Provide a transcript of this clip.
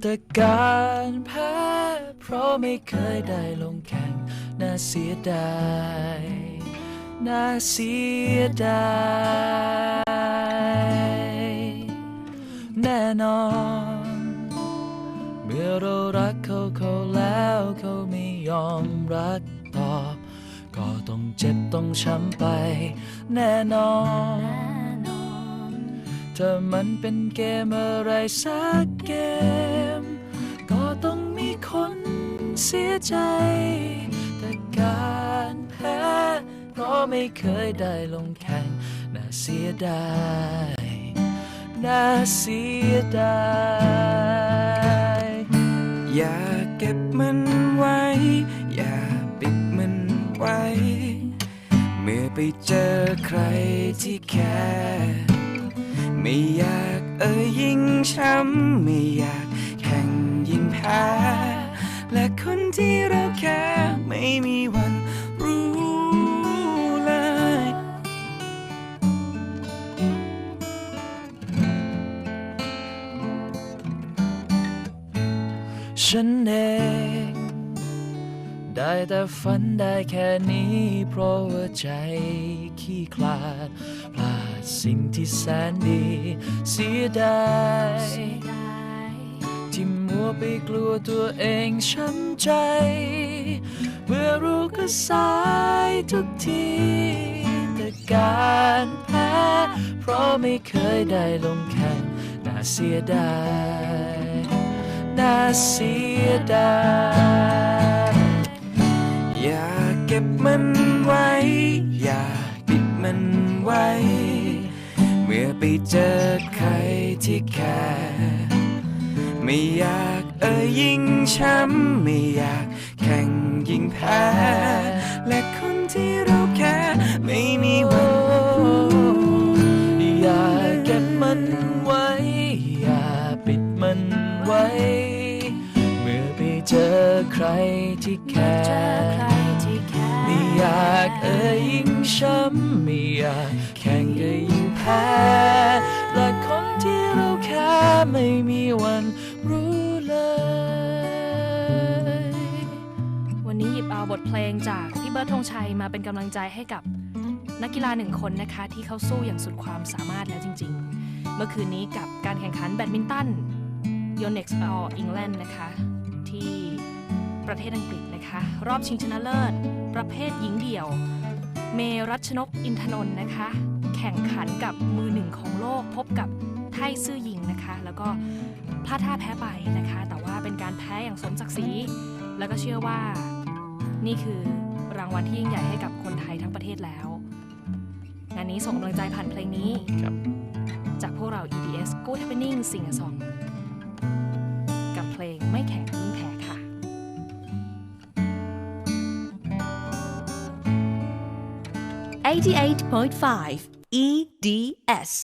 แต่การแพ้เพราะไม่เคยได้ลงแข่ง น่าเสียดาย น่าเสียดาย แน่นอน เมื่อเรารักเขาเขาแล้วเขาไม่ยอมรักตอบ ก็ต้องเจ็บต้องช้ำไป แน่นอน ถ้ามันเป็นเกมอะไรสักเกม ก็ต้องมีคนเสียใจ แต่การแพ้เพราะไม่เคยได้ลงแข่ง น่าเสียดาย น่าเสียดาย อย่าเก็บมันไว้ อย่าปิดมันไว้ เมื่อไปเจอใครที่แค่ ไม่อยากเอ่ยยิ่งช้ำไม่อยากแข่งยิ่งแพ้ และคนที่เราแค่ไม่มีวันรู้เลย ฉันเองได้แต่ฝันได้แค่นี้ เพราะว่าใจขี้คลาดพลาด สิ่งที่แสนดี เสียดายที่มัวไปกลัวตัวเองช้ำใจ เมื่อรู้ก็สายทุกทีแต่การแพ้เพราะไม่เคยได้ลงแข่งน่าเสียดายน่าเสียดายอย่าเก็บมัน มื่อไปเจอใครที่แค่ไม่อยากเอ่ยยิ่งช้ำไม่อยากแข่งยิ่งแพ้ และคนที่เราแค่ไม่มีวันอย่าเก็บมันไว้ อย่าปิดมันไว้ เมื่อไปเจอใครที่แค่ไม่อยากเอ่ยยิ่งช้ำไม่อยากแข่ง แท้และคนที่เราแค่ไม่มีวันรู้เลย วันนี้หยิบเอาบทเพลงจากพี่เบิร์ดธงชัยมาเป็นกำลังใจให้กับนักกีฬาหนึ่งคนนะคะ ที่เขาสู้อย่างสุดความสามารถแล้วจริง ๆ เมื่อคืนนี้กับการแข่งขันแบดมินตัน Yonex All England นะคะ ที่ประเทศอังกฤษนะคะ รอบชิงชนะเลิศ ประเภทหญิงเดี่ยว เมรัชนกอินทนนท์นะคะ ข่งขันกับมือหนึ่งของโลกพบกับไทซื่อหญิงนะคะ แล้วก็พลาดท่าแพ้ไปนะคะ แต่ว่าเป็นการแพ้อย่างสมศักดิ์ศรีแล้วก็เชื่อว่านี่คือรางวัลที่ยิ่งใหญ่ให้กับคนไทยทั้งประเทศแล้วงานนี้ส่งกำลังใจผ่านเพลงนี้ครับจากพวกเรา EDS Good Happening Sing a Song กับเพลงไม่แข่งยิ่งแพ้ค่ะ 88.5 E D S.